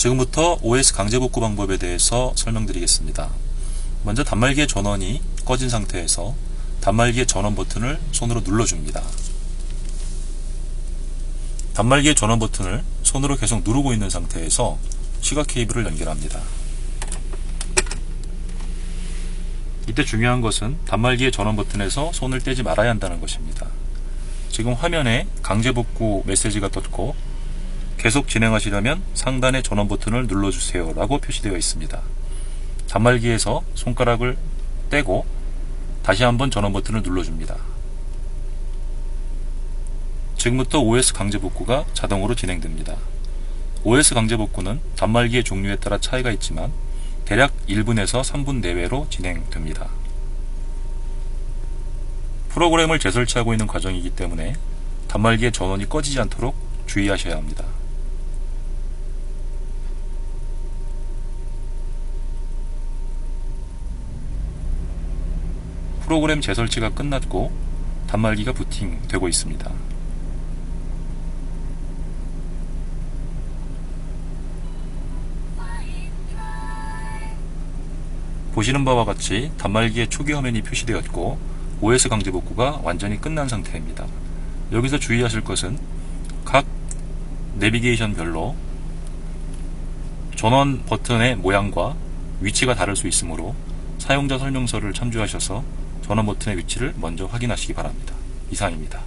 지금부터 OS 강제 복구 방법에 대해서 설명드리겠습니다. 먼저 단말기의 전원이 꺼진 상태에서 단말기의 전원 버튼을 손으로 눌러줍니다. 단말기의 전원 버튼을 손으로 계속 누르고 있는 상태에서 시각 케이블을 연결합니다. 이때 중요한 것은 단말기의 전원 버튼에서 손을 떼지 말아야 한다는 것입니다. 지금 화면에 강제 복구 메시지가 떴고 계속 진행하시려면 상단의 전원 버튼을 눌러주세요 라고 표시되어 있습니다. 단말기에서 손가락을 떼고 다시 한번 전원 버튼을 눌러줍니다. 지금부터 OS 강제 복구가 자동으로 진행됩니다. OS 강제 복구는 단말기의 종류에 따라 차이가 있지만 대략 1분에서 3분 내외로 진행됩니다. 프로그램을 재설치하고 있는 과정이기 때문에 단말기의 전원이 꺼지지 않도록 주의하셔야 합니다. 프로그램 재설치가 끝났고 단말기가 부팅되고 있습니다. 보시는 바와 같이 단말기의 초기 화면이 표시되었고 OS 강제 복구가 완전히 끝난 상태입니다. 여기서 주의하실 것은 각 내비게이션별로 전원 버튼의 모양과 위치가 다를 수 있으므로 사용자 설명서를 참조하셔서 전원 버튼의 위치를 먼저 확인하시기 바랍니다. 이상입니다.